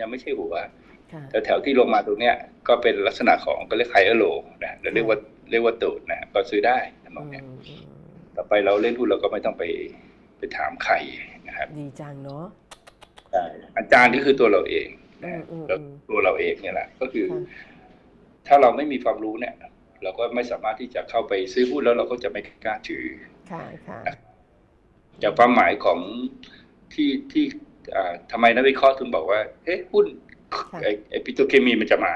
ยังไม่ใช่หัวค่ะแต่แถวที่ลงมาตรงเนี้ยก็เป็นลักษณะของก็เรียกไฮเออร์โลนะเราเรียกว่าเรียกว่าตูดนะก็ซื้อได้ทำนอืองมเนี้ยอืมต่อไปเราเล่นหุ้นเราก็ไม่ต้องไปไปถามใครนะครับดีจังเนาะอาจารย์ก็คือตัวเราเองอืนะมอืมแล้วอืมตัวเราเองเนี่ยแหละก็คือค่ะถ้าเราไม่มีความรู้เนี่ย เราก็ไม่สามารถที่จะเข้าไปซื้อหุ้นแล้วเราก็จะไม่กล้าถือค่ะค่ะจากความหมายของที่ที่ อ่าทำไมนักวิเคราะห์ถึงบอกว่าเอ๊ะหุ้นไอ้ไอ้ปิโตรเคมีมันจะมา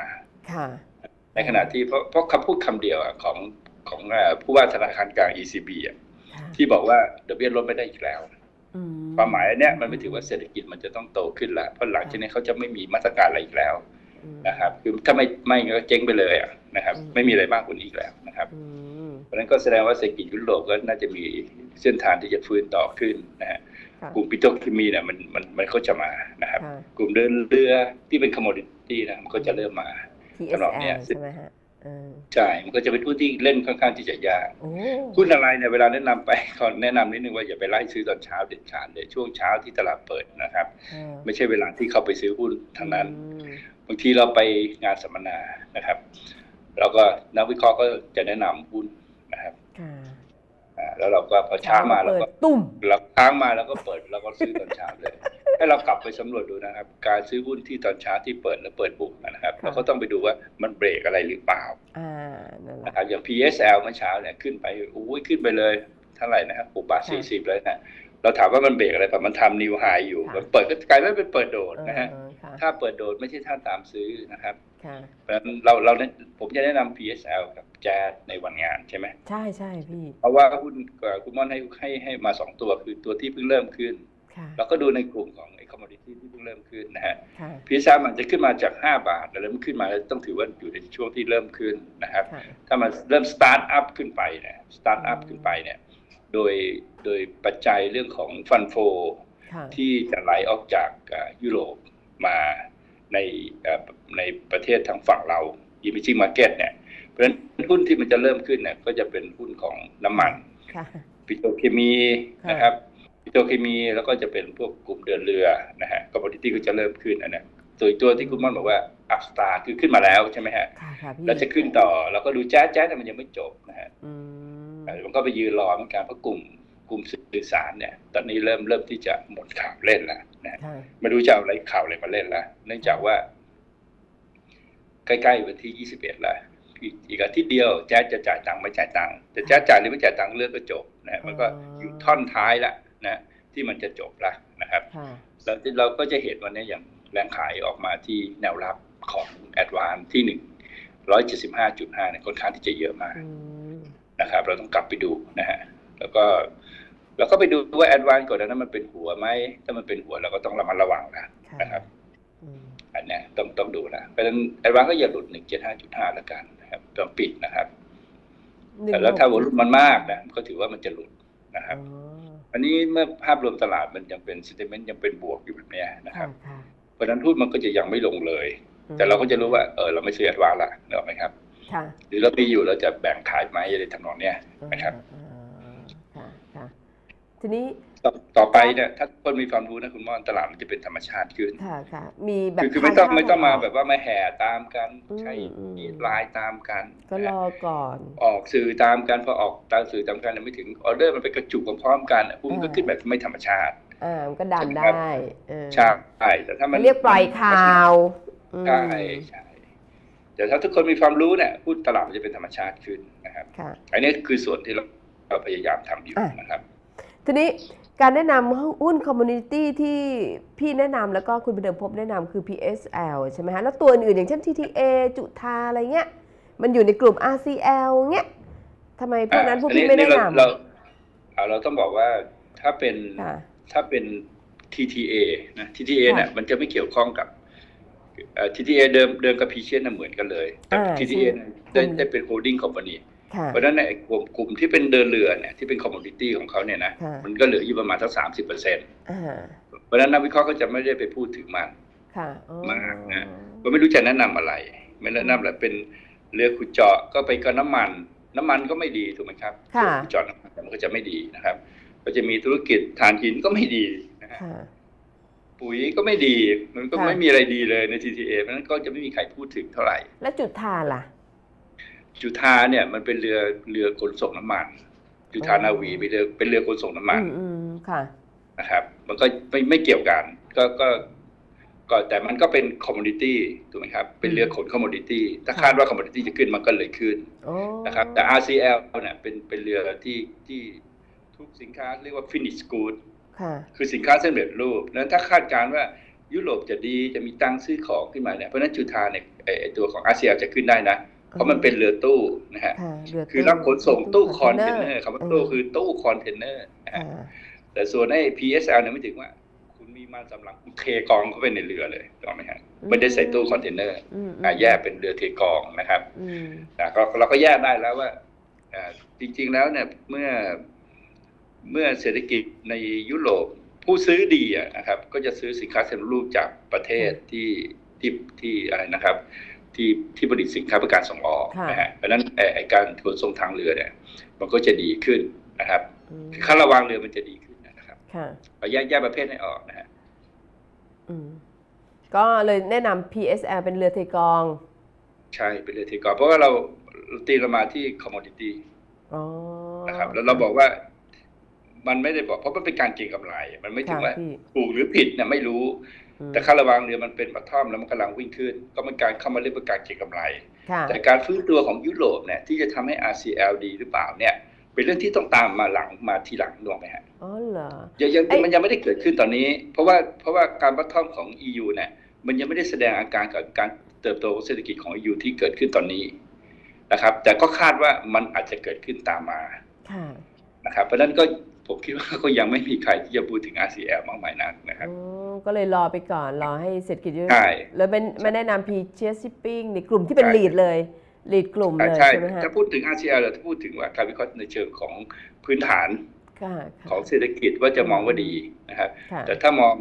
ค่ะในขณะที่เพราะเพราะคำพูดคำเดียวอะของของอ่าผู้ว่าธนาคารกลาง ECB อะค่ะที่บอกว่าดอกเบี้ยลดไม่ได้อีกแล้วอืความหมายอันเนี้ยมันไม่ถือว่าเศรษฐกิจมันจะต้องโตขึ้นแล้วเพราะหลังจากนี้เขาจะไม่มีมาตรการอะไรอีกแล้วอืมนะครับ คือถ้าไม่ไม่ก็เจ๊งไปเลยอะนะครับอืมไม่มีอะไรมากกว่านี้อีกแล้วนะครับอืมเพราะฉะนั้นก็แสดงว่าเศรษฐกิจยุโรปก็น่าจะมีเส้นทางที่จะฟื้นต่อขึ้นนะฮะค่ะ กลุ่มปิโตรเคมีเนี่ยมันมันมันก็จะมานะครับค่ะกลุ่มเดินเรือที่เป็นคอมมอดิตี้นะมันก็จะเริ่มมาสำหรับเนี่ TSL ยใช่ไหมฮะเออใช่ มันก็จะเป็นหุ้นที่เล่นค่อนข้างที่จะยากโอ้หุ้นอะไรเนี่ยเวลาแนะนำไปขอแนะนำนิดนึงว่าอย่าไปไล่ซื้อตอนเช้าเด็ดขาดเลยช่วงเช้าที่ตลาดเปิดนะครับค่ะไม่ใช่เวลาที่เข้าไปซื้อหุ้นทางนั้นอืมบางทีเราไปงานสัมมนานะครับ เราก็นักวิเคราะห์ก็จะแนะนำหุ้นนะครับค่ะอ่า แล้วเราก็พอเช้ามาเราเปิก็ดตุ้มเราค้างมาแล้วก็เปิดเราก็ซื้อตอนเช้าเลย ให้เรากลับไปสำรวจดูนะครับ การซื้อหุ้นที่ตอนเช้าที่เปิดแล้วเปิดบุกนะครับค่ะเราก็ต้องไปดูว่ามันเบรกอะไรหรือเปล่าอ่านั่นแหละนะครับอย่าง PSL เมื่อเช้าเนี่ยขึ้นไปอุ้ยขึ้นไปเลยเท่าไหร่นะครับหกบาทค่ะสี่สิบเลยนะเราถามว่ามันเบรกอะไรป่ะมันทำนิวไฮอยู่ค่ะมันเปิดก็กลายเป็นเปิดโดดนะฮะเออค่ะ ถ้าเปิดโดดไม่ใช่ท่าตามซื้อนะครับค่ะเพราะฉะนั้นเราเราเนี่ยผมจะแนะนำ PSL กับแจ๊ดในวันงานใช่ไหมใช่ใช่พี่ เพราะว่าหุ้นเอ่อคุณม่อนให้ให้ให้มาสองตัวคือตัวที่เพิ่งเริ่มขึ้นค่ะเราก็ดูในกลุ่มของไอ้ commodity ที่เพิ่งเริ่มขึ้นนะฮะค่ะ PSL มันจะขึ้นมาจาก 5 บาท แล้วมันขึ้นมาแล้วต้องถือว่าอยู่ในช่วงที่เริ่มขึ้นนะครับค่ะถ้ามันเริ่ม start up ขึ้นไปเนี่ย start up อืมขึ้นไปเนี่ยโดยโดยปัจจัยเรื่องของฟันโฟค่ะที่จะไหลออกจากอ่ายุโรป มาในอ่าในประเทศทางฝั่งเรา emerging market เนี่ย เพราะฉะนั้นหุ้นที่มันจะเริ่มขึ้นเนี่ยก็จะเป็นหุ้นของน้ำมันค่ะปิโตรเคมีนะครับปิโตรเคมีแล้วก็จะเป็นพวกกลุ่มเดินเรือนะฮะ commodity ก็จะเริ่มขึ้นอันนั้นตัวอีกตัวที่คุณม่อนบอกว่า up star คือขึ้นมาแล้วใช่ไหมฮะค่ะค่ะพี่แล้วจะขึ้นต่อ แล้วก็ดูแจ๊สแจ๊สแต่มันยังไม่จบนะฮะอืมเอ่อมันก็ไปยืนรอเหมือนกันเพราะกลุ่ม กลุ่มสื่อสารเนี่ย ตอนนี้เริ่มเริ่มที่จะหมดข่าวเล่นแล้วนะฮะค่ะไม่รู้จะเอาอะไรข่าวอะไรมาเล่นแล้วเนื่องจากว่า ใกล้ๆวันที่21แล้วอีกอีกอาทิตย์เดียวแจ๊สจะจ่ายตังค์ไม่จ่ายตังค์แต่แจ๊สจ่ายหรือไม่จ่ายตังค์เรื่องก็จบนะฮะมันก็อยู่ท่อนท้ายละนะที่มันจะจบละนะครับค่ะเราเราก็จะเห็นวันนี้อย่างแรงขายออกมาที่แนวรับของแอดวานที่หนึ่งร้อยเจ็ดสิบห้าจุดห้าเนี่ยค่อนข้างที่จะเยอะมากอืมนะครับ เราต้องกลับไปดูนะฮะแล้วก็ เราก็ไปดูว่าแอดวานก่อนนั้นมันเป็นหัวไหมถ้ามันเป็นหัวเราก็ต้องระมัดระวังนะค่ะนะครับอืมอันเนี้ยต้องต้องดูนะเพราะฉะนั้นแอดวานก็อย่าหลุดหนึ่งเจ็ดห้าจุดห้าแล้วกันนะครับต้องปิดนะครับหนึ่งแต่แล้วถ้าหวกอลุ่มมันมากนะก็ถือว่ามันจะหลุดนะครับอ๋ออันนี้เมื่อภาพรวมตลาดมันยังเป็นซิ n เมนต์ยังเป็นบวกอยู่แบบเนี้ยนะคค่ะรับค่ะเพราะฉะนั้นหุ้นมันก็จะยังไม่ลงเลยอืมแต่เราก็จะรู้ว่าเออเราไม่ซื้อแอดวานละนึกออกไหมครับค่ะหรือเรามีอยู่เราจะแบ่งขายไหมอะไรทำนองเนี้ยนะครับอ่าค่ะค่ะ ทีนี้ต่อต่อไปเนี่ยถ้าคนมีความรู้นะคุณม่อนตลาดมันจะเป็นธรรมชาติขึ้นค่ะค่ะมีแบบคือคือไม่ต้องทนข้วไม่ต้องมาออกแบบว่ามาแห่ตามกันอืมใช้อืมลายตามกัน ก็รอก่อน ออกสื่อตามกันพอออกตามสื่อตามกันยังไม่ถึงออเดอร์มันไปกระจุกพร้อมๆกันอะหุ้นมันก็อ่าขึ้นแบบไม่ธรรมชาติอ่ามันก็ดันใช่ไหมครับได้เออใช่แต่ถ้ามัมันนเรียกปล่อยข่าวอืมใช่ใช่แต่ถ้าทุกคนมีความรู้เนี่ยหุ้นตลาดมันจะเป็นธรรมชาติขึ้นนะครับค่ะอันนี้คือส่วนที่เราเราพยายามทำอยู่อะนะครับ ทีนี้การแนะนำหุ้นคอมมูนิตี้ที่พี่แนะนำแล้วก็คุณประเดิมพบแนะนำคือ PSL ใช่ไหมฮะ แล้วตัวอื่นๆอย่างเช่น TTA จุทาอะไรเงี้ย มันอยู่ในกลุ่ม RCL เงี้ยทำไมพวกนั้นพวกพี่ไม่แนะนเราเราเอาเราต้องบอกว่าถ้าเป็นำค่ะถ้าเป็น TTA นะ TTA ค่ะเนี่ยมันจะไม่เกี่ยวข้องกับเอ่อ TTA เดิมเดิมกับ p ีเชียนเหมือนกันเลยแต่อ่า TTA เนี่ยได้อืมได้เป็น holding company ค่ะ เพราะฉะนั้นในกลุ่มกลุ่มที่เป็นเดินเรือเนี่ยที่เป็น commodity ของเขาเนี่ยนะค่ะมันก็เหลืออยู่ประมาณสักสามสิบเปอร์เซ็นต์อ่าเพราะฉะนั้นนักวิเคราะห์ก็จะไม่ได้ไปพูดถึงมันค่ะอ๋อมากนะก็ไม่รู้จะแนะนำอะไร ไม่แนะนำอะไรเป็นเรือขุดเจาะก็ไปกับน้ำมัน น้ำมันก็ไม่ดีถูกไหมครับค่ะเรือขุดเจาะน้ำมันมันก็จะไม่ดีนะครับ ก็จะมีธุรกิจถ่านหินก็ไม่ดีนะฮะค่ะปุ๋ยก็ไม่ดี มันก็ค่ะไม่มีอะไรดีเลยใน TTA เพราะฉะนั้นก็จะไม่มีใครพูดถึงเท่าไหร่ แล้วจุดทานล่ะ จุธาเนี่ยมันเป็นเรือเรือขนส่งน้ำมันจุธานาวีเป็นเรือเป็นเรือขนส่งน้ำมันอืมอืมค่ะนะครับ มันก็ไม่ไม่เกี่ยวกัน ก็ก็ก็แต่มันก็เป็นคอมมูนิตี้ถูกไหมครับเป็นเรือขนคอมมูนิตี้ถ้าคาดว่าคอมมูนิตี้จะขึ้นมันก็เลยขึ้นโอ้นะครับแต่ RCL เนี่ยเป็นเป็นเรือที่ที่ทุกสินค้าเรียกว่า finish good ค่ะคือสินค้าสำเร็จรูปนั้นถ้าคาดการณ์ว่ายุโรปจะดีจะมีตังค์ซื้อของขึ้นมาเนี่ยเพราะฉะนั้นจุธาเนี่ยไอ้ไอ้ตัวของ RCL จะขึ้นได้นะ เพราะมันเป็นเรือตู้นะฮะค่ะเรือคือรับขนส่งตู้คอนเทนเนอตู้ร์คำว่าตู้คือตู้คอนเทนเนอร์นะค่ะฮะแต่ส่วนไอ้ PSL เนี่ยไม่ถึงว่า คุณมีมันสำหรับคุณเทกองเข้าไปในเรือเลยถูกไหมฮะไม่ได้ใส่ตู้คอนเทนเนอร์อืมอะแยกเป็นเรือเทกองนะครับอืมนะก็เราก็แยกได้แล้วว่าอ่าจริง ๆแล้วเนี่ยเมื่อเมื่อเศรษฐกิจในยุโรปผู้ซื้อดีอะนะครับ ก็จะซื้อสินค้าสำเร็จรูปจากประเทศที่ที่ที่อะไรนะครับ ที่ที่ผลิตสินค้าเพื่อการส่งออกค่ะนะฮะเพราะฉะนั้นเอ่อไอ้การขนส่งทางเรือเนี่ย มันก็จะดีขึ้นนะครับอืมค่าระวางเรือมันจะดีขึ้นนะครับค่ะเราแยกแยกประเภทให้ออกนะฮะอืมก็เลยแนะนำ PSL เป็นเรือเทกอง ใช่เป็นเรือเทกอนเพราะว่าเราเราตีเรามาที่คอมม o ดิตี้อ๋อนะครับ แล้วเราบอกว่ามันไม่ได้บอกเพราะมันเป็นการเก็งกำไร มันไม่ถึงค่ะว่าพี่ถูกหรือผิดเนี่ยไม่รู้อืม แต่ค่าระวางเรือมันเป็นบัตทอมแล้วมันกำลังวิ่งขึ้น ก็เป็นการเข้ามาเรียกว่าการเก็งกำไรค่ะแต่การฟื้นตัวของยุโรปเนี่ยที่จะทำให้ RCL ดีหรือเปล่าเนี่ยเป็นเรื่องที่ต้องตามมาหลังมาทีหลังถูกไหมฮะอ๋อเหรอยังยังไอ้มันยังไม่ได้เกิดขึ้นตอนนี้ เพราะว่าเพราะว่าการบัตทอมของ EU เนี่ยมันยังไม่ได้แสดงอาการกับการเติบโตของเศรษฐกิจของ EU ที่เกิดขึ้นตอนนี้นะครับ แต่ก็คาดว่ามันอาจจะเกิดขึ้นตามมาค่ะนะครับเพราะฉะนั้นก็ผมคิดว่าก็ยังไม่มีใครที่จะพูดถึง RCL มากมายนักนะครับอ๋อ ก็เลยรอไปก่อน รอให้เศรษฐกิจยุโรปใช่ แล้วเป็นมาแนะนำ p c h Shipping ในกลุ่มที่เป็นใช่ ลีดเลยลีดกลุ่มเลยใช่ใช่ไหมฮะถ้าพูดถึง RCL เราจะพูดถึงว่าการวิเคราะห์ในเชิงของพื้นฐานค่ะของเศรษฐกิจว่าจะมองว่าดีนะครับค่ะแต่ถ้ามอง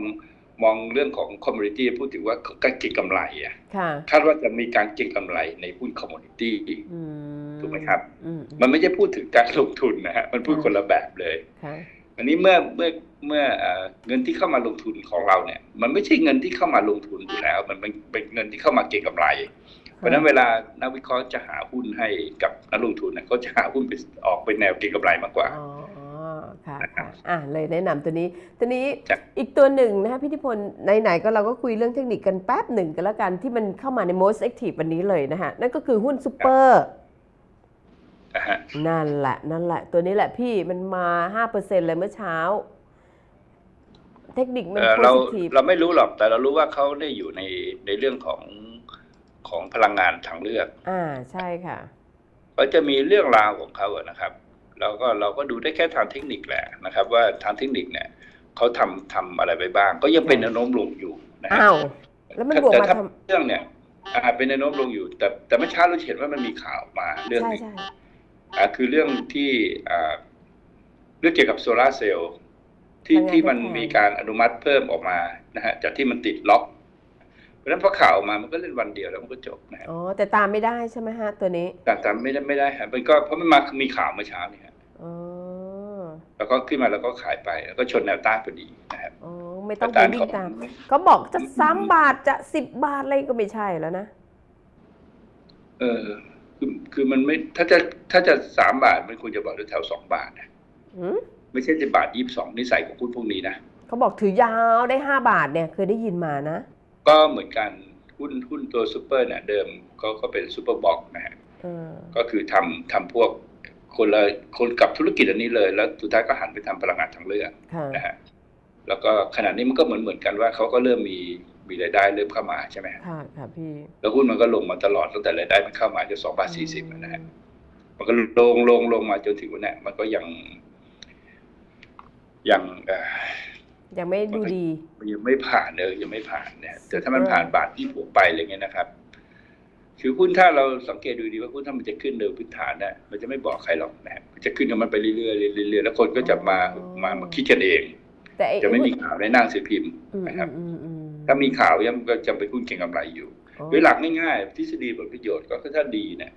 มองเรื่องของคอมมูนิตี้พูดถึงว่าการเก็งกำไรอะค่ะคาดว่าจะมีการเก็งกำไรในหุ้นคอมมูนิตี้ อืมถูกไหมครับ อืมมันไม่ใช่พูดถึงการลงทุนนะฮะมันพูดคนละแบบเลย ค่ะ อันนี้เมื่อเมื่อเมื่อเอ่อเงินที่เข้ามาลงทุนของเราเนี่ย มันไม่ใช่เงินที่เข้ามาลงทุนอยู่แล้ว มันเป็นเป็นเงินที่เข้ามาเก็งกำไร เพราะฉะนั้นเวลานักวิเคราะห์จะหาหุ้นให้กับนักลงทุนเนี่ยเขาจะหาหุ้นไปออกเป็นแนวเก็งกำไรมากกว่าอ๋อค่ะค่ะอะเลยแนะนำตัวนี้ตัวนี้จ้ะอีกตัวหนึ่งนะคะพี่ทิพลไหนๆก็เราก็คุยเรื่องเทคนิคกันแป๊บหนึ่งกันแล้วกันที่มันเข้ามาใน most active วันนี้เลยนะฮะนั่นก็คือหุ้นซูเปอร์ นะฮะนั่นแหละนั่นแหละ ตัวนี้แหละพี่มันมา5%เลยเมื่อเช้า เทคนิคมันเอ่อเรา positive เราไม่รู้หรอกแต่เรารู้ว่าเขาได้อยู่ในในเรื่องของของพลังงานทางเลือกอ่าใช่ค่ะก็จะมีเรื่องราวของเขาอะนะครับเราก็เราก็ดูได้แค่ทางเทคนิคแหละนะครับ ว่าทางเทคนิคเนี่ยเขาทำทำอะไรไปบ้าง ก็ยังเป็นแนวโน้มลงอยู่นะฮะ อ้าว แล้วมันบวกแต่มาถ้าทเรื่องเนี่ยอ่าเป็นแนวโน้มลงอยู่ แต่แต่เมื่อเช้าเราเห็นว่ามันมีข่าวมาำเรื่องใช่หนึงใช่อ่า คือเรื่องที่อ่าเรื่องเกี่ยวกับโซลาร์เซลล์ที่ที่มันมีการอนุมัติเพิ่มออกมานะฮะจากที่มันติดล็อก เพราะฉะนั้นพอข่าวออกมามันก็เล่นวันเดียวแล้วมันก็จบนะฮะอ๋อแต่ตามไม่ได้ใช่ไหมฮะตัวนี้แต่แต่ไม่ได้ไม่ได้ฮะมันก็เพราะมันมามีข่าวเมื่อเช้านี่ฮะอ๋อแล้วก็ขึ้นมาแล้วก็ขายไปแล้วก็ชนแนวต้านพอดีนะครับอ๋อไม่ต้องแนวไปต้านวิ่ของตามเขาบอกจะสามบาทจะสิบบาทอะไรก็ไม่ใช่แล้วนะเออ คือคือมันไม่ถ้าจะถ้าจะสามบาทมันควรจะบอกแถวสองบาทนะอืมไม่ใช่จะบาทยี่สิบสองนิสัยของหุ้นพวกนี้นะเขาบอกถือยาวได้ห้าบาทเนี่ยเคยได้ยินมานะ ก็เหมือนกันหุ้นหุ้นตัวซูเปอร์เนี่ยเดิมก็ก็เป็นซูเปอร์บ็อกนะฮะเออก็คือทำทำพวกคนละคนกับธุรกิจอันนี้เลย แล้วสุดท้ายก็หันไปทำพลังงานทางเลือกค่ะนะฮะแล้วก็ขณะนี้มันก็เหมือนเหมือนกันว่าเขาก็เริ่มมี มีรายได้เริ่มเข้ามาใช่ไหมฮะค่ะค่ะพี่แล้วหุ้นมันก็ลงมาตลอดตั้งแต่รายได้มันเข้ามาจะสองบาทสี่สิบนะฮะมันก็ลงลงลงมาจนถึงวันเนี้ยมันก็ยัง ยังเอ่อยังไม่ดูดีมันยังไม่ผ่านเลยยังไม่ผ่านเนี่ยแต่ถ้ามันผ่านบาทที่บวกไปอะไรเงี้ยนะครับ คือหุ้นถ้าเราสังเกตดูดีว่าหุ้นถ้ามันจะขึ้นเดินพื้นฐานเนี่ยมันจะไม่บอกใครหรอกนะฮะมันจะขึ้นกันมันไปเรื่อยๆเรื่อยๆแล้วคนก็จะมาอ๋อมามาคิดกันเองแต่ไอ้จะไม่มีหุ้นข่าวในหน้าสือพิมพ์อืมนะครับอืมอืม ถ้ามีข่าวยังก็จะไปนหุ้นเก็งกำไรอยู่อ๋อโดยหลักง่ายๆทฤษฎีผลประโยชน์ก็คือถ้าดีเนี่ย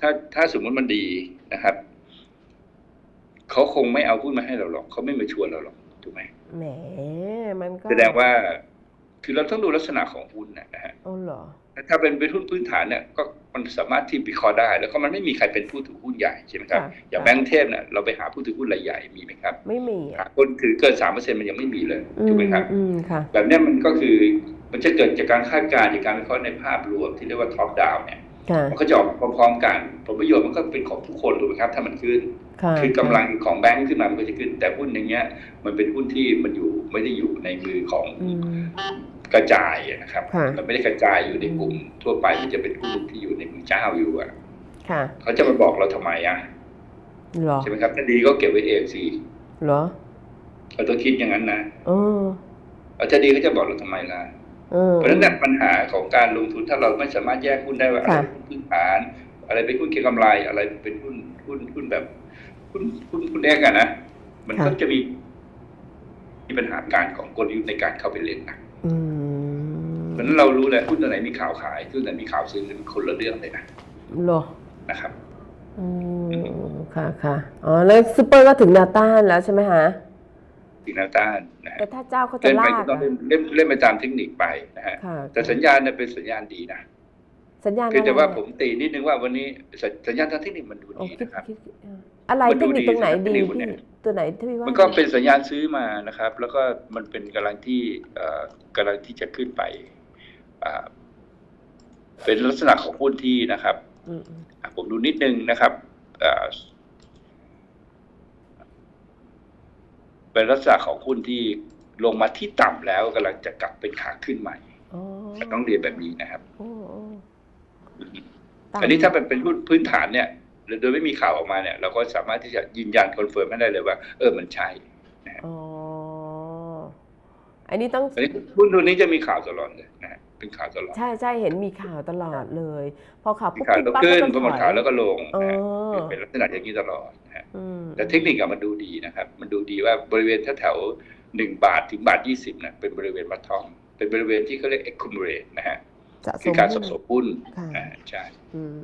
ถ้าถ้าสมมติมันดีนะครับเขาคงไม่เอาหุ้นมาให้เราหรอกเขาไม่มาชวนเราหรอกถูกไหมแหมมันก็แสดงว่าคือเราต้องดูลักษณะของหุ้นนะนะฮะโอ้เหรอ ถ้าเป็นเป็นหุ้นพื้นฐานเนี่ยก็มันสามารถที่วิเคราะห์ได้ แล้วก็มันไม่มีใครเป็นผู้ถือหุ้นใหญ่ใช่ไหมครับค่ะอย่างแบงก์เทพเนี่ยเราไปหาผู้ถือหุ้นรายใหญ่มีไหมครับ ไม่มีหาอะคนถือเกินสามเปอร์เซ็นต์มันยังไม่มีเลยอืถูกมไหมครับอืมค่ะแบบเนี้ยมันก็คือมันจะเกิดจากการคาดการณ์จากการวิเคราะห์ในภาพรวมที่เรียกว่าท็อปดาวเนี่ยค่ะ มันก็จะออกพร้อมๆกัน ผลประโยชน์มันก็เป็นของทุกคนถูกไหมครับ ถ้ามันขึ้นค่ะคือกำลังของแบงค์ขึ้นมามันก็จะขึ้น แต่หุ้นอย่างเงี้ย มันเป็นหุ้นที่มันอยู่ไม่ได้อยู่ในมือของอืมกระจายนะครับค่ะมันไม่ได้กระจายอยู่ในกลุ่มทั่วไปมันจะเป็นหุ้นที่อยู่ในมือเจ้าอยู่อะค่ะเขาจะมาบอกเราทำไมอะเหรอใช่ไหมครับถ้าดีก็เก็บไว้เองสิเหรอเราต้องคิดอย่างนั้นนะเออเอาถ้าดีเขาจะบอกเราทำไมล่ะ เออเพราะฉะนั้นเนยปัญหาของการลงทุนถ้าเราไม่สามารถแยกหุ้นได้ว่าอะไรค่ะเป็นหุ้นพื้นฐาน อะไรเป็นหุ้นเก็งกำไรอะไรเป็นหุ้นหุ้นหุ้นแบบหุ้นหุ้นหุ้นแรกอะนะมันก็จะมีมีปัญหาการของกลยุทธ์ในการเข้าไปเล่นนะอืมเพราะฉะนั้นเรารู้เลยหุ้นตัวไหนมีข่าวขายหุ้นตัวไหนมีข่าวซื้อมันคนละเรื่องเลยนะเหรอนะครับอืมค่ะค่ะอ๋อแล้วซูเปอร์ก็ถึงแนาต้านแล้วใช่ไหมฮะ สิงแนวต้านนะฮะแต่ถ้าเจ้าเขาจะเล่นไปลากก็ต้องอะเล่นเล่นเล่นไปตามเทคนิคไปนะฮะค่ะแต่สัญญาณเนี่ยเป็นสัญญาณดีนะสัญญาณเพียงแต่ว่าอะไรผมตีนิดนึงว่าวันนี้สัญสัญญาณทางเทคนิคมันดูโอ้ดีคิดนะครับคิดเอออะไรมันเทดูคนิคดีตรงไหนนะครับดีเทคนิคพี่เนี่ยตัวไหนที่พี่ว่ามันก็เป็นสัญญาณซื้อมานะครับ แล้วก็มันเป็นกำลังที่เอ่อกำลังที่จะขึ้นไปอ่าเป็นลักษณะของหุ้นที่นะครับอืมอืมอะผมดูนิดนึงนะครับอ่า เป็นลักษณะของหุ้นที่ลงมาที่ต่ำแล้วกำลังจะกลับเป็นขาขึ้นใหม่อ๋อต้องเรียนแบบนี้นะครับโอ้โอ้อันนี้ถ้าเป็นเป็นหุ้นพื้นฐานเนี่ยโดยไม่มีข่าวออกมาเนี่ย เราก็สามารถที่จะยืนยันคอนเฟิร์มให้ได้เลยว่า เออมันใช่อ๋ออันนี้ต้องอันนี้หุ้นตัวนี้จะมีข่าวตลอดเลยนะฮะเป็นข่าวตลอดใช่ใช่เห็นมีข่าวตลอดเลย พอข่าวมีปุ๊บข่าวปุ๊บแล้วปั๊บขึ้นก็พอหมดถอยข่าวแล้วก็ลงอ๋อนะฮะเป็นลักษณะอย่างนี้ตลอดนะ ฮะอืมแต่เทคนิคอะมันดูดีนะครับ มันดูดีว่าบริเวณแถวๆหนึ่งบาทถึงบาทยี่สิบนะเป็นบริเวณบัตทอมเป็นบริเวณที่เขาเรียก accumulate นะฮะสะสคือมการสะหุ้นสมหุ้นค่ะนะฮะใช่อืม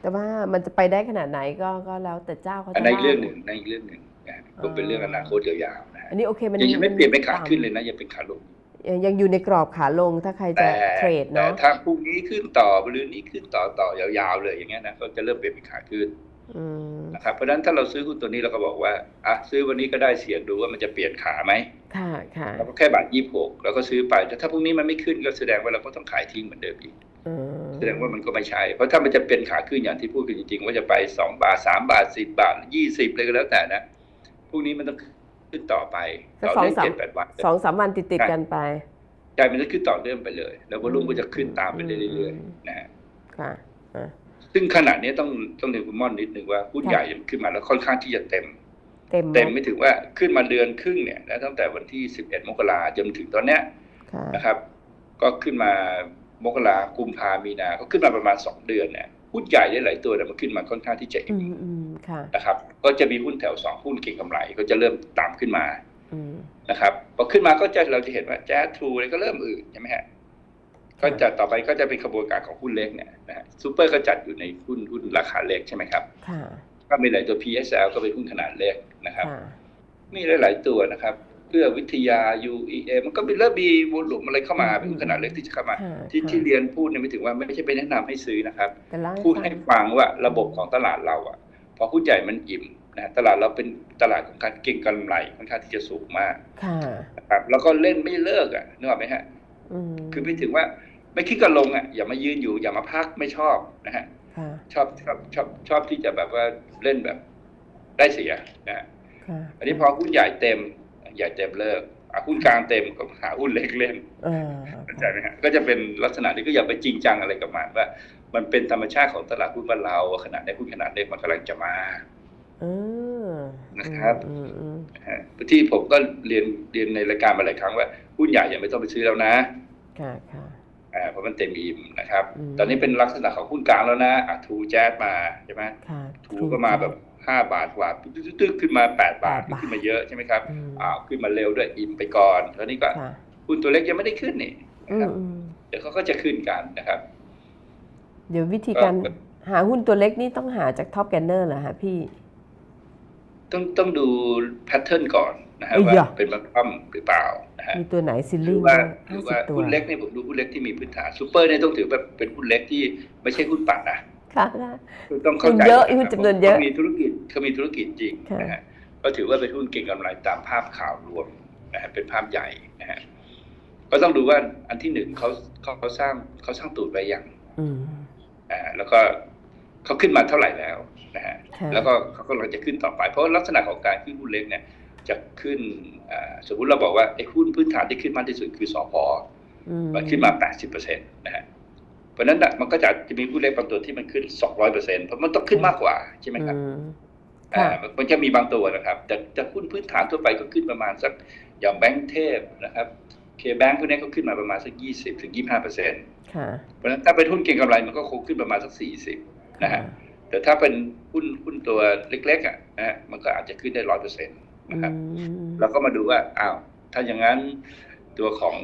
แต่ว่ามันจะไปได้ขนาดไหนก็ก็แล้วแต่เจ้าเขาอันจะนั้นอีกว่าเรื่องหนึ่งนั่นอีกเรื่องหนึ่งนะฮะก็เป็นเรื่องอนาคตยาวๆนะฮะอันนี้โอเคมันยังไม่เปลี่ยนเป็นขาต่ำขึ้นเลยนะยังเป็นขาลงยังยังอยู่ในกรอบขาลงถ้าใครจะแต่เทรดแต่เนาะถ้าพรุ่งนี้ขึ้นต่อบรืนนี้ขึ้นต่อต่อยาวๆเลยอย่างเงี้ยนะก็จะเริ่มเปลี่ยนเป็นขาขึ้นอืม นะครับเพราะฉะนั้นถ้าเราซื้อหุ้นตัวนี้เราก็บอกว่าอะซื้อวันนี้ก็ได้เสี่ยงดูว่ามันจะเปลี่ยนขาไหมค่ะค่ะเราก็แค่บาทยี่สิบหกเราก็ซื้อไปแต่ถ้าพรุ่งนี้มันไม่ขึ้นก็แสดงว่าเราก็ต้องขายทิ้งเหมือนเดิมอีกอืมแสดงว่ามันก็ไม่ใช่ เพราะถ้ามันจะเป็นขาขึ้นอย่างที่พูดกันจริงๆ ว่าจะไปสองบาทสามบาทสิบบาทยี่สิบเลยก็แล้วแต่นะพรุ่งนี้มันต้องขึ้นต่อไปก็ต่อสองเนื่องสามเจ็ดแปดวันสองสามวันติดติดๆกันไปใช่มันจะขึ้นต่อเนื่องไปเลย แล้ววอลุ่มก็จะขึ้นตามไปเรื่อยๆนะฮะค่ะอะ ซึ่งขณะนี้ต้องต้องเรียนคุณม่อนนิดนึงว่าหุ้นค่ะใหญ่มันขึ้นมาแล้วค่อนข้างที่จะเต็ม เต็มเต็มไม่ถึงว่าขึ้นมาเดือนครึ่งเนี่ยนะตั้งแต่วันที่ 11 มกราจนถึงตอนเนี้ยค่ะนะครับ ก็ขึ้นมามกรากุมภามีนาก็ขึ้นมาประมาณ 2 เดือนเนี่ยหุ้นใหญ่ได้หลายตัวเนี่ยมันขึ้นมาค่อนข้างที่จะอือิ่มมอืมค่ะนะครับ ก็จะมีหุ้นแถว2หุ้นเก่งกำไรก็จะเริ่มตามขึ้นมาอืมนะครับพอขึ้นมาก็จะเราจะเห็นว่าแจ๊สทรูอะไรก็เริ่มอืดใช่ไหมฮะ ก็จะต่อไปก็จะเป็นขบวนการของหุ้นเล็กเนี่ยนะฮะซูเปอร์ก็จัดอยู่ในหุ้นหุ้นราคาเล็กใช่ไหมครับค่ะก็มีหลายตัว PSL ก็เป็นหุ้นขนาดเล็กนะครับค่ะมีหลาย ๆ ตัวนะครับเพื่อวิทยา UEA มันก็มีเริ่มมีวอลุ่มอะไรเข้ามาอืมเป็นหุ้นขนาดเล็กที่จะเข้ามาค่ะที่ค่ะที่เรียนพูดเนี่ยไม่ถึงว่าไม่ใช่ไปแนะนำให้ซื้อนะครับแต่เล่าพูดฟัให้งฟังว่าระบบของตลาดเราอะพอหุ้นใหญ่มันอิ่มนะตลาดเราเป็นตลาดของการเก็งกำไรค่อนข้างที่จะสูงมากค่ะนะครับแล้วก็เล่นไม่เลิกอะนึกออกไหมฮะอืมคือไม่ถึงว่า ไม่คิดกันลงอะอย่ามายืนอยู่อย่ามาพักไม่ชอบนะฮะค่ะชอบชอบชอบชอบที่จะแบบว่าเล่นแบบได้เสียนะฮะค่ะอันนี้พอหุ้นใหญ่เต็มใหญ่เต็มเลิกอะหุ้นกลางเต็มก็หาหุ้นเล็กเล่นอ่าเข้าใจไหมฮะก็จะเป็นลักษณะนี้ก็อย่าไปจริงจังอะไรกับมันว่า มันเป็นธรรมชาติของตลาดหุ้นบ้านเราขนาดในหุ้นขนาดเล็กมันกำลังจะมาอืมนะครับอืมอืมนะฮะที่ผมก็เรียนเรียนในรายการมาหลายครั้งว่าหุ้นใหญ่อย่าไม่ต้องไปซื้อแล้วนะค่ะค่ะอ่า เพราะมันเต็มอิ่มนะครับอืมตอนนี้เป็นลักษณะของหุ้นกลางแล้วนะอะทูแจ๊สมาใช่ไหมค่ะทูก็มาแบบห้าบาทกว่าตึ๊กๆขึ้นมาแปดบาทแปดบาทขึ้นมาเยอะใช่ไหมครับอืมอ้าวขึ้นมาเร็วด้วยอิ่มไปก่อนแล้วนี่ก็ค่ะหุ้นตัวเล็กยังไม่ได้ขึ้นนี่อืนะคมรับอืมเดี๋ยวเขาก็จะขึ้นกันนะครับ เดี๋ยววิธีการก็หาหุ้นตัวเล็กนี่ต้องหาจากท็อปแกนเนอร์เหรอฮะพี่ ต้องต้องดูแพทเทิร์นก่อนนะฮะเอ้ยว่าอย่าเป็นบัคคัมหรือเปล่านะ ฮะมีตัวไหนซิลหรืลิ่องว่าหห้ารือสิว่าบตัวหุ้นเล็กเนี่ยผมดูหุ้นเล็กที่มีพื้นฐานซูเปอร์เนี่ยต้องถือว่าเป็นหุ้นเล็กที่ไม่ใช่หุ้นปั่นนะค่ะต้องเข้าใจหุ้นเยอะก่หุ้นจำนวนเยอะขามีธุรกิจเขามีธุรกิจจริงค่ะนะฮะก็ถือว่าเป็นหุ้นเก่งกำไรตามภาพข่าวรวมนะฮะเป็นภาพใหญ่นะฮะก็ต้องดูว่าอันที่หนึ่งเขาเขาเขาสร้างเขาสร้างตูดไปยังอืมอ่าแล้วก็เขาขึ้นมาเท่าไหร่แล้วนะฮะค่ะแล้วก็เขากำลังจะขึ้นต่อไป เพราะลักษณะของการขึ้นหุ้นเล็กเนี่ย จะขึ้นอ่าสมมุติเราบอกว่าไอ้หุ้นพื้นฐานที่ขึ้นมากที่สุดคือสพอืมมันขึ้นมา 80%นะฮะเพราะฉะนั้นน่ะมันก็จะจะมีหุ้นเล็กบางตัวที่มันขึ้น 200%เพราะมันต้องขึ้นมากกว่าใช่ไหมครับอืมอ่าค่ะมันมันจะมีบางตัวนะครับ แต่แต่หุ้นพื้นฐานทั่วไปก็ขึ้นประมาณสักอย่างแบงก์เทพนะครับเคแบงก์พวกนี้ก็ขึ้นมาประมาณสัก 20ถึง25%เค่ะพราะฉะนั้นถ้าเป็นหุ้นเก็งกำไรมันก็คงขึ้นประมาณสัก 40นะฮะแต่ถ้าเป็นหุ้นหุ้นตัวเล็กๆอะนะฮะมันก็อาจจะขึ้นได้ร้อยเปอร์เซ็นต์ นะครับอืมเราก็มาดูว่าอ้าวถ้าอย่างนั้นตัวของ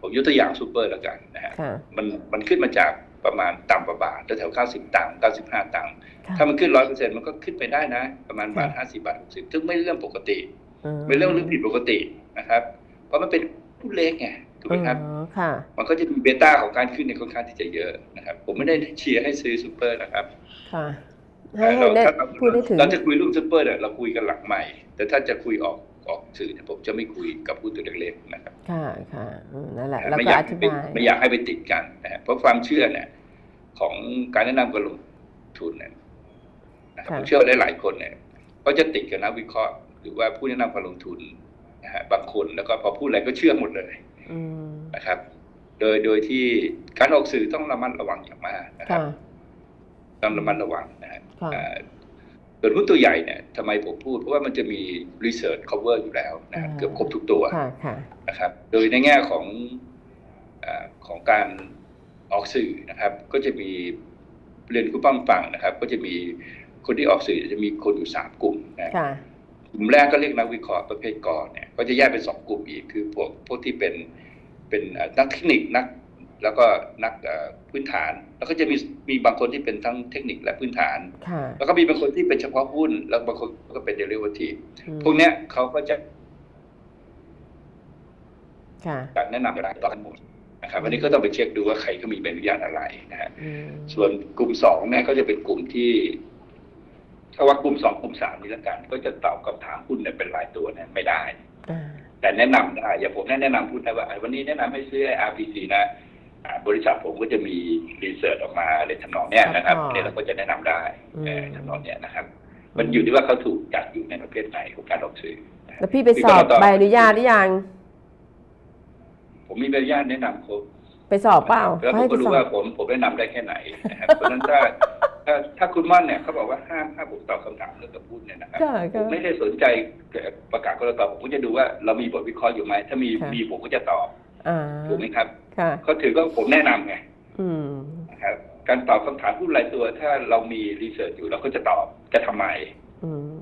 ผมยกตัวอย่างซูเปอร์แล้วกันนะฮะค่ะมันมันขึ้นมาจากประมาณต่ำกว่าบาทแถวๆ90ตังค์95ตังค์ค่ะถ้ามันขึ้นร้อยเปอร์เซ็นต์มันก็ขึ้นไปได้นะ ประมาณบาทค่ะ50บาท60ซึ่งไม่เรื่องปกติอืมไม่เรื่องเรื่องผิดปกตินะครับ เพราะมันเป็นหุ้นเล็กไงถูกไหมครับอ๋อค่ะมันก็จะมีเบต้าของการขึ้นในยค่อนข้างที่จะเยอะนะครับ ผมไม่ได้เชียร์ให้ซื้อซูเปอร์นะครับค่ะ ให้ให้เราได้ถ้าเราพูดได้ถึงเราจะคุยเรื่องซูเปอร์เนี่ยเราคุยกันหลังใหม่ แต่ถ้าจะคุยออกออกสื่อเนี่ยผมจะไม่คุยกับผู้ตัวเล็กๆนะครับค่ะค่ะอืมนั่นแหละแล้วไม่ก็อยาอกธิให้ไปบายไม่อยากให้ไปติดกันนะฮะเพราะความเชื่อเนี่ยของการแนะนำการลงทุนเนี่ยนะครับค่ะผมเชื่อว่าหลายๆคนเนี่ยก็จะติดกับนักวิเคราะห์ หรือว่าผู้แนะนำการลงทุนนะฮะบางคนแล้วก็พอพูดอะไรก็เชื่อหมดเลยอืมนะครับ โดยโดยที่การออกสื่อต้องระมัดระวังอย่างมากนะครับค่ะ ต้องระมัดระวังนะฮะค่ะเอ่อส่วนหุ้นตัวใหญ่เนี่ยทำไมผมพูด เพราะว่ามันจะมี research cover อยู่แล้วนะครับอ่าเกือบครบทุกตัวค่ะค่ะนะครับ โดยในแง่ของเออของการออกสื่อนะครับ ก็จะมีเรียนคุณป้องฟังนะครับ ก็จะมีคนที่ออกสื่อจะมีคนอยู่สามกลุ่มนะค่ะกลุ่มแรกก็เรียกนักวิเคราะห์ประเภทกรเนี่ยก็จะแยกเป็นสองกลุ่มอีกคือพวกพวกที่เป็นเป็นเอ่อนักเทคนิคนัก แล้วก็นักเอ่อพื้นฐาน แล้วก็จะมีมีบางคนที่เป็นทั้งเทคนิคและพื้นฐานค่ะแล้วก็มีบางคนที่เป็นเฉพาะหุ้น แล้วบางคนก็เป็น derivative อืมพวกเนี้ยเขาก็จะค่ะแนะนำอะไรต่อกันหมดนะครับอันนี้ก็ต้องไปเช็คดูว่าใครเขามีใบอนุญาตอะไรนะฮะอืมส่วนกลุ่มสองเนี่ยก็จะเป็นกลุ่มที่ถ้าว่ากลุ่มสองกลุ่มสามนี้แล้วกัน ก็จะตอบคำถามหุ้นเนี่ยเป็นรายตัวเนี่ยไม่ได้อ่าแต่แนะนำได้อย่างผมแนะนำหุ้นได้ว่าอะวันนี้แนะนำให้ซื้อ RPC นะอ่า บริษัทผมก็จะมีรีเสิร์ชออกมาในทำนองเนี้ยนะครับเนี่ยเราก็จะแนะนำได้เอ่อทำนองเนี้ยนะครับ มันอยู่ที่ว่าเขาถูกจัดอยู่ในประเภทไหนของการออกซื้อนะแล้วพี่ไปสอบใบอนุญาตหรือยัง ผมมีใบอนุญาตแนะนำครบ ไปสอบเปล่าแล้วผมให้ก็ไปดูสอว่าบ ผมผมแนะนำได้แค่ไหนนะครับ เพราะฉะนั้นถ้าถ้าถ้าคุณม่อนเนี่ยเขาบอกว่าห้ามห้ามผมตอบคำถามเรื่องกับพูดเนี่ยนะครับค่ะผค่ะมไม่ได้สนใจประกาศกรตผมก็จะดูว่าเรามีบทวิเคราะห์อยู่ไหมถ้ามีค่ะ มีผมก็จะตอบอ่า ถูกไหมครับค่ะเขาถือว่าผมแนะนำไงอืมนะครับการตอบคำถามผู้รายตัว ถ้าเรามีรีเสิร์ชอยู่เราก็จะตอบจะทำไมอืม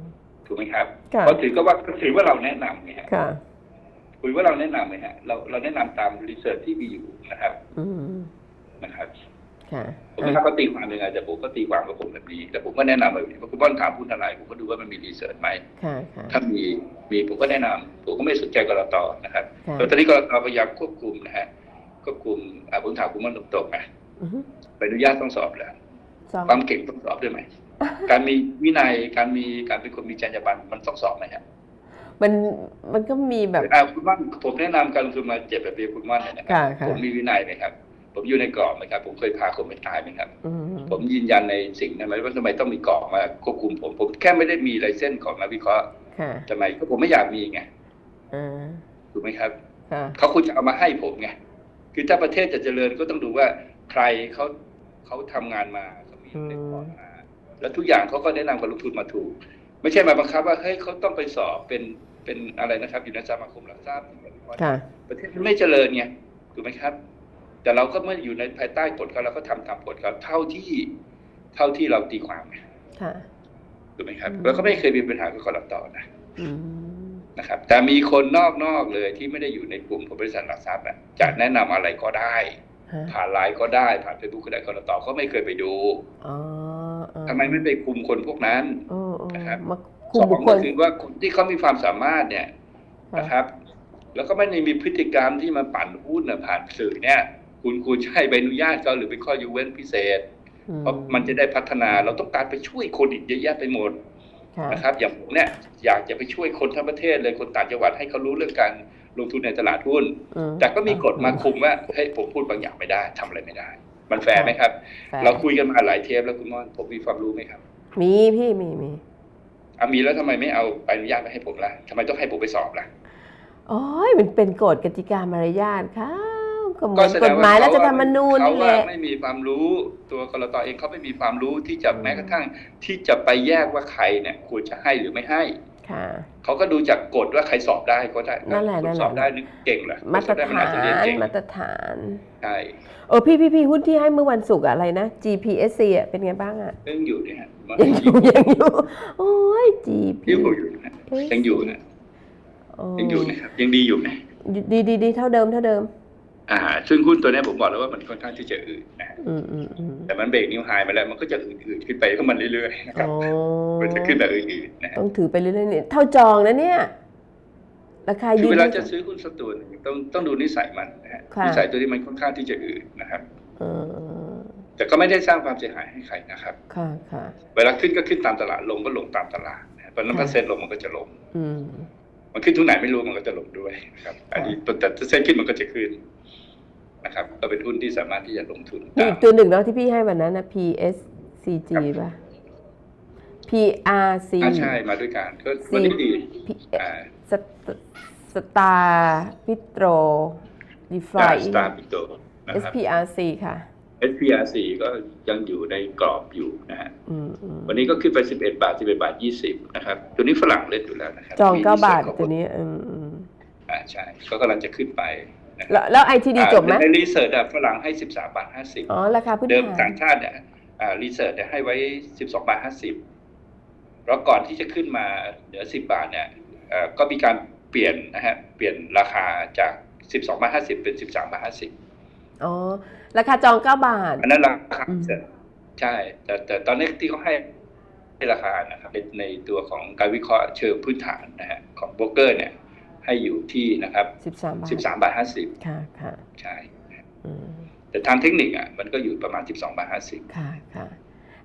ถูกไหมครับค่ะเพราะถือก็ว่าถือว่าเราแนะนำไงฮะค่ะคุยว่าเราแนะนำไหมฮะเราเราแนะนำตามรีเสิร์ชที่มีอยู่นะครับอืมนะครับค่ะ ผมไม่ทราบเขาตีความยังไงแต่ผมก็ตีความกับผมแบบนี้ แต่ผมก็แนะนำแบบนี้ว่าคุณบ้านถามพูดอะไรผมก็ดูว่ามันมีรีเสิร์ชไหมค่ะค่ะถ้ามีมีผมก็แนะนำผมก็ไม่สนใจกรตนะครับค่ะแล้วตอนนี้กรตพยายามควบคุมนะฮะควบคุมอ่าผมถามคุณบ้านตรงๆนะอือฮึใบอนุญาตต้องสอบแล้วสอบความเก่งต้องสอบด้วยไหมการมีวินัยการมีการเป็นคนมีจรรยาบรรณมันต้องสอบไหมฮะมันมันก็มีแบบอ่าคุณบ้านผมแนะนำการลงทุนมาเจ็ดแปดปีคุณบ้านเนี่ยนะครัค่ะค่ะผมมีวินัยไหมครับ ผมอยู่ในกรอบไหมครับ ผมเคยพาคนไปตายไหมครับอืมผมยืนยันในสิ่งนั้นไหมว่าทำไมต้องมีกรอบมาควบคุมผม ผมแค่ไม่ได้มีลายเส้นของนักวิเคราะห์ค่ะทำไมก็ผมไม่อยากมีไงอ่าถูกไหมครับค่ะเขาควรจะเอามาให้ผมไงคือถ้าประเทศจะเจริญก็ต้องดูว่าใครเขาเขาทำงานมาเขามีเรคคอร์ดมาแล้วทุกอย่างเขาก็แนะนำการลงทุนมาถูก ไม่ใช่มาบังคับว่าเฮ้ยเขาต้องไปสอบเป็นเป็นอะไรนะครับ อยู่ในสมาคมหลักทรัพย์ค่ะประเทศมันไม่เจริญไงถูกไหมครับ แต่เราก็เมื่ออยู่ในภายใต้กฎเขาเราก็ทำตามกฎเขาเท่าที่เท่าที่เราตีความไงค่ะถูกไหมครับอืมเราก็ไม่เคยมีปัญหากับกรตนะอืมนะครับ แต่มีคนนอกๆเลยที่ไม่ได้อยู่ในกลุ่มของบริษัทหลักทรัพย์อะจะแนะนำอะไรก็ได้ฮะผ่านไลน์ก็ได้ ผ่านเฟซบุ๊กก็ได้กรตก็ไม่เคยไปดูอ๋ออ๋อทำไมไม่ไปคุมคนพวกนั้นโอ้โอ้นะครับมาสคุมองบุคคก็ลคือว่าคนที่เขามีความสามารถเนี่ยค่ะนะครับ แล้วก็ไม่ได้มีพฤติกรรมที่มาปั่นหุ้นน่ะผ่านสื่อเนี่ย คุณคุณจะให้ใบอนุญาตเขาหรือเป็นข้อยกเว้นพิเศษอืเพราะมันจะได้พัฒนาเราต้องการไปช่วยคนอีกเยอะแยะไปหมดค่ะนะครับ อย่างผมเนี่ยอยากจะไปช่วยคนทั้งประเทศเลยคนต่างจังหวัดให้เขารู้เรื่องการลงทุนในตลาดหุ้นอืมแต่ก็มีกฎมาคุมว่าเฮ้ยผมพูดบางอย่างไม่ได้ทำอะไรไม่ได้ มันแฟร์ไหมครับแฟร์เราคุยกันมาหลายเทปแล้วคุณม่อนผมมีความรู้ไหมครับ มีพี่มีมีอะมีแล้วทำไมไม่เอาใบอนุญาตมาให้ผมล่ะทำไมต้องให้ผมไปสอบล่ะโอ้ยมันเป็นกฎกติกามารยาทค่ะ ก็เหมืก็อนแสกดฎงหมายว่ารัฐเขาธรรมนูญเขานี่แหว่าละไม่มีความรู้ตัวกรตเองเขาไม่มีความรู้ที่จะอืมแม้กระทั่งที่จะไปแยกว่าใครเนี่ยควรจะให้หรือไม่ให้ค่ะเขาก็ดูจากกฎว่าใครสอบได้ก็ได้นั่นแหละคนั่นแหละสอบได้นึกเก่งเหรอมาตรสอบได้นฐาอจจะเรียนนเก่งมาตรฐานใช่เออพี่พี่พี่หุ้นที่ให้เมื่อวันศุกร์อะอะไรนะ GPSC อะเป็นไงบ้างอะยังอยู่เนี่ยฮะมันยังอยู่ยังอยู่โอ้ย GP ยังอยู่นะยังอยู่นะยังอยู่นะครับยังดีอยู่นะดีดีดีเท่าเดิมเท่าเดิม อ่า ซึ่งหุ้นตัวเนี้ยผมบอกแล้วว่ามันค่อนข้างที่จะอืดนะฮะอืมอืมอืมแต่มันเบรกนิ้วไฮมาแล้วมันก็จะอืดๆขึ้นไปของมันเรื่อยๆนะครับโอ้มันจะขึ้นแบบอืดๆนะฮะต้องถือไปเรื่อยๆเนี่ยเท่าจองนะเนี่ยราคาคือยืนเวลาได้จะซื้อหุ้นสักตัวหนึ่งต้องต้องดูนิสัยมันนะฮะค่ะนิสัยตัวนี้มันค่อนข้างที่จะอืดนะครับเออแต่ก็ไม่ได้สร้างความเสียหายให้ใครนะครับ ค่ะค่ะเวลาขึ้นก็ขึ้นตามตลาดลงก็ลงตามตลาดนะฮะตอนนั้นค่ะเปอร์เซ็นต์ลงมันก็จะลงอืมมันขึ้นทุกไหนไม่รู้มันก็จะลงด้วยนะครับ อันนี้แต่แต่เส้นขึ้นมันก็จะขึ้น นะครับ ก็เป็นหุ้นที่สามารถที่จะลงทุนมีตามอีกตัวหนึ่งเนาะที่พี่ให้วันนั้นนะ PSCG ครับป่ะ PRC อ่าใช่มาด้วยกันก็วันนี้ดี P อ่าสตสตาร์พิโตรดีไฟสตาร์ปิโตนะครับ SPRC ค่ะ SPRC ก็ยังอยู่ในกรอบอยู่นะฮะอืมอืมวันนี้ก็ขึ้นไป 11 บาท 11 บาท 20 นะครับ ตัวนี้ฝรั่งเล่นอยู่แล้วนะครับ จองมีเก้าบาทรีสิร์ชตัวนี้อืมอืมอ่าใช่ ก็กำลังจะขึ้นไปนะค แล้รัวแล้ว ITD จบไหมในรีเสิร์ชฝรั่งให้ 13 บาท 50 อ๋อ ราคาพื้นเดิมฐาต่านงชาติเนี่ยอ่ารีเสิร์ชเนี่ยให้ไว้ 12 บาท 50 แล้วก่อนที่จะขึ้นมาเหลือ 10 บาทเนี่ยเอ่อก็มีการเปลี่ยนนะฮะ เปลี่ยนราคาจาก 12 บาท 50 เป็น 13 บาท 50 อ๋อ ราคาจองเก้าบาท อันนั้นราคาอืมเสร็จใช่ แต่แต่ตอนนี้ที่เขาให้ให้ราคานะครับในในตัวของการวิเคราะห์เชิงพื้นฐานนะฮะของโบรกเกอร์เนี่ย ให้อยู่ที่นะครับสิบสามบาท13บาทค่ะค่ะ50ใช่อืมแต่ทางเทคนิคอะมันก็อยู่ประมาณ12บาท50ค่ะค่ะ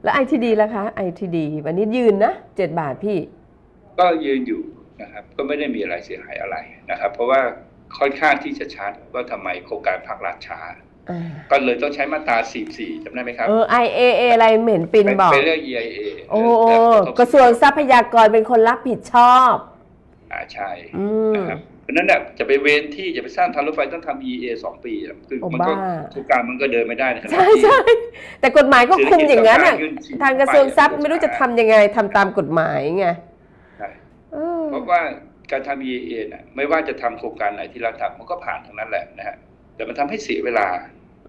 แล้ว ITD ล่ะคะ ITD วันนี้ยืนนะเจ็ดบาทพี่ ก็ยืนอยู่นะครับก็ไม่ได้มีอะไรเสียหายอะไรนะครับ เพราะว่าค่อนข้างที่จะชัดว่าทำไมโครงการภาครัฐช้าอ่าก็เลยต้องใช้มาตรา 44จำได้ไหมครับ เออ IAA อะไรเหม็นปินบอกไปเรื่อง EIA โอ้เรื่องกระทรวงทรัพยากรเป็นคนรับผิดชอบ อ่าใช่อืมนะครับเพราะฉะนั้นเนี่ยจะไปเว้นที่จะไปสร้างทางรถไฟต้องทำ EA สองปีอะคือโอ้มันก็บ้าโครงการมันก็เดินไม่ได้ในขณะใช่ที่ใช่แต่กฎหมายก็คุมอย่างนั้นอะเศรษฐกิจต้องการเงินฉีดทางกระทรวงทรัพย์ไปไม่รู้จะทำยังไงทำตามกฎหมายไงใช่เออเพราะว่าการทำ EA เนี่ยไม่ว่าจะทำโครงการไหนที่รัฐทำมันก็ผ่านทั้งนั้นแหละนะฮะแต่มันทำให้เสียเวลา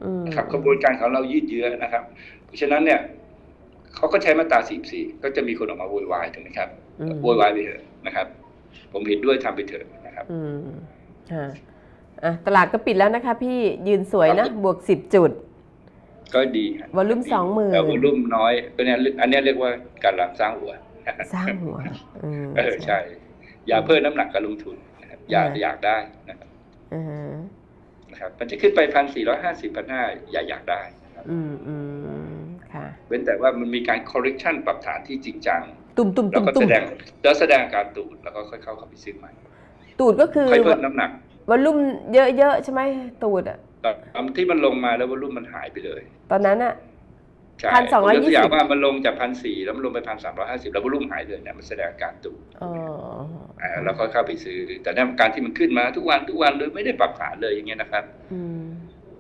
อืมนะครับกระบวนการของเรายืดเยื้อนะครับ เพราะฉะนั้นเนี่ยเขาก็ใช้มาตรา 44 ก็จะมีคนออกมาโวยวายถูกไหมครับอืมโวยวายไปเถอะนะครับ ผมเห็นด้วยทำไปเถอะนะครับอืมค่ะอะตลาดก็ปิดแล้วนะคะ พี่ยืนสวยนะครับบวกสิบจุด ก็ดีฮะวอลลุ่มดี20,000แต่วอลลุ่มน้อยตัวเนี้ยอันเนี้ยเรียกว่าการรับสร้างหัว สร้างหัวอืมเออใช่ อย่าเพิ่มน้ำหนักการลงทุนนะครับอย่าอ่าอยากได้นะครับอ่านะครับมันจะขึ้นไปพันสี่ร้อยห้าสิบพันห้าอย่าอยากได้นะครับอืมอืมค่ะ เว้นแต่ว่ามันมีการ correction ปรับฐานที่จริงจัง ตุ่มตุ่มแล้วตุ่มก็ตุ่แสมดงแล้วแสดงอาการตูดแล้วก็ค่อยเข้าเข้าไปซื้อใหม่ตูดก็คือค่อยเพิ่มน้ำหนักวอลลุ่มเยอะๆใช่ไหมตูดอะตอนที่มันลงมาแล้ววอลลุ่มมันหายไปเลยตอนนั้นอะ ใช่1,220ผมยกตัวอย่างว่ามันลงจากพันสี่แล้วมันลงไปพันสามร้อยห้าสิบแล้ววอลลุ่มหายเลยเนี่ยมันแสดงอาการตูดอ๋ออ่าแล้วค่อยเข้าไปซื้อ แต่ในการที่มันขึ้นมาทุกวันทุกวันเลยไม่ได้ปรับฐานเลยอย่างเงี้ยนะครับ อืม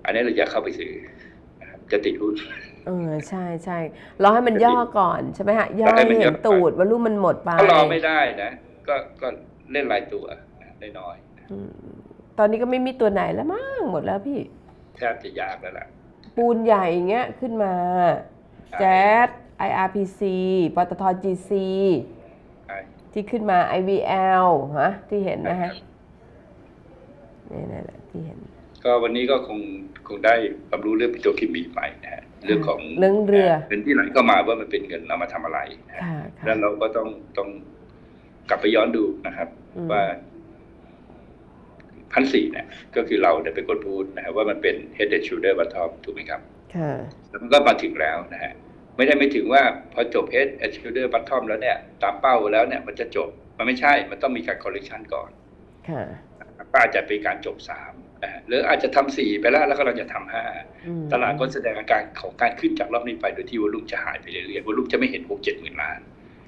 อันนี้เราอย่าเข้าไปซื้อนะครับจะติดหุ้น เออใช่ใช่รอให้มันย่อก่อนใช่ไหมฮะย่อให้ให้มันย่อเห็นตูดวอลลุ่มมันหมดไปถ้ารอไม่ได้นะก็ก็เล่นรายตัวนะได้น้อยอืมตอนนี้ก็ไม่มีตัวไหนแล้วมั้งหมดแล้วพี่แทบจะยากแล้วล่ะ ปูนใหญ่อย่างเงี้ยขึ้นมาใช่แจ๊ส IRPC ปตท GC ใช่ที่ขึ้นมา IVL ฮะที่เห็นนะฮะครับนี่นั่นแหละที่เห็น ก็วันนี้ก็คงคงได้ความรู้เรื่องปิโตรเคมีไปนะฮะ เรื่องของเรื่องเรือเงินที่ไหลเข้ามาว่ามันเป็นเงินเอามาทำอะไรนะฮะค่ะค่ะแล้วเราก็ต้องต้องกลับไปย้อนดูนะครับอืมว่าพันสี่เนี่ยก็คือเราเนี่ยเป็นคนพูดนะครับว่ามันเป็น head and shoulder bottom ถูกไหมครับค่ะแล้วมันก็มาถึงแล้วนะฮะไม่ได้ไม่ถึงว่าพอจบ head and shoulder bottom แล้วเนี่ย ตามเป้าแล้วเนี่ยมันจะจบ มันไม่ใช่มันต้องมีการ correction ก่อนค่ะก็อาจจะเป็นการจบสามนะฮะ หรืออาจจะทำสี่ไปแล้วแล้วก็เราจะทำห้าอืมตลาดก็แสดงอาการของการขึ้นจากรอบนี้ไปโดยที่วอลุ่มจะหายไปเรื่อยๆวอลุ่มจะไม่เห็นหกเจ็ดหมื่นล้าน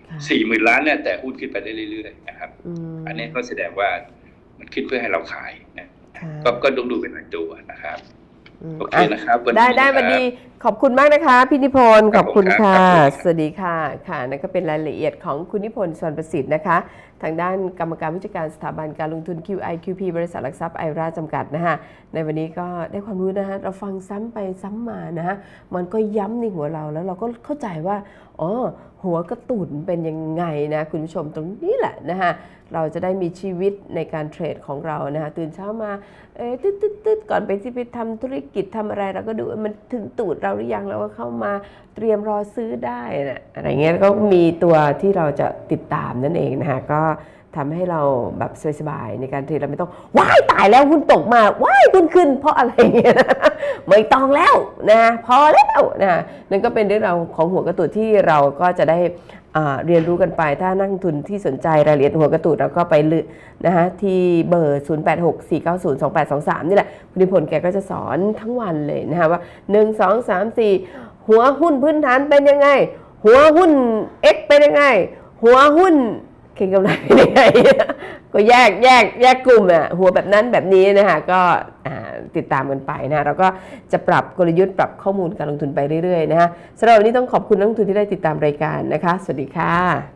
ค่ะสี่หมื่นล้านเนี่ยแต่หุ้นขึ้นไปได้เรื่อยๆนะครับมอันนี้ก็แสดงว่ามันขึ้นเพื่อให้เราขายนะค่ะก็ก็ต้องดูเป็นรายตัวนะครับมโอเคอะนะครับวันนี้ได้ได้นะครับวันดี ขอบคุณมากนะคะพี่นิพนธ์คขรับอบคุณผมครับค่ะครับสวัสดีค่ะค่ะนั่นก็เป็นรายละเอียดของคุณนิพนธ์สวนประสิทธิ์นะคะ ทางด้านกรรมการผู้จัดการสถาบันการลงทุน QI QP บริษัทหลักทรัพย์ไอราจำกัดนะคะในวันนี้ก็ได้ความรู้นะคะเราฟังซ้ำไปซ้ำมานะคะมันก็ย้ำในหัวเราแล้วเราก็เข้าใจว่าอ๋อหัวกระตุนเป็นยังไงนะคุณผู้ชมตรงนี้แหละนะคะเราจะได้มีชีวิตในการเทรดของเรานะคะตื่นเช้ามาเอ้ยตึ๊ดตึ๊ดตึ๊ดก่อนไปที่ไปทำธุรกิจทำอะไรเราก็ดูว่ามันถึงตูดเราหรือยังเราก็เข้ามาเตรียมรอซื้อได้นะอะไรเงี้ยก็มีตัวที่เราจะติดตามนั่นเองนะคะก็ทำให้เราแบบสบายๆในการเทรดเราไม่ต้องว้ายตายแล้วหุ้นตกมาว้ายหุ้นขึ้น เพราะอะไรเงี้ยนะไม่ต้องแล้วนะพอแล้วนะนั่นก็เป็นเรื่องราวของหัวกระตุกที่เราก็จะได้ เรียนรู้กันไป ถ้านักทุนที่สนใจรายละเอียดหัวกระตุกเราก็ไปลึนะคะที่เบอร์ 0864902823 นี่แหละคุณนิพนธ์แกก็จะสอนทั้งวันเลยนะคะว่า 1 2 3 4 หัวหุ้นพื้นฐานเป็นยังไง หัวหุ้น X เป็นยังไง หัวหุ้น เค้งกำไรเป็นยังไงก็แยกแยกแยกกลุ่มอะหัวแบบนั้นแบบนี้นะคะก็ติดตามกันไปนะเราก็จะปรับกลยุทธ์ปรับข้อมูลการลงทุนไปเรื่อยๆนะคะสำหรับวันนี้ต้องขอบคุณนักลงทุนที่ได้ติดตามรายการนะคะ สวัสดีค่ะ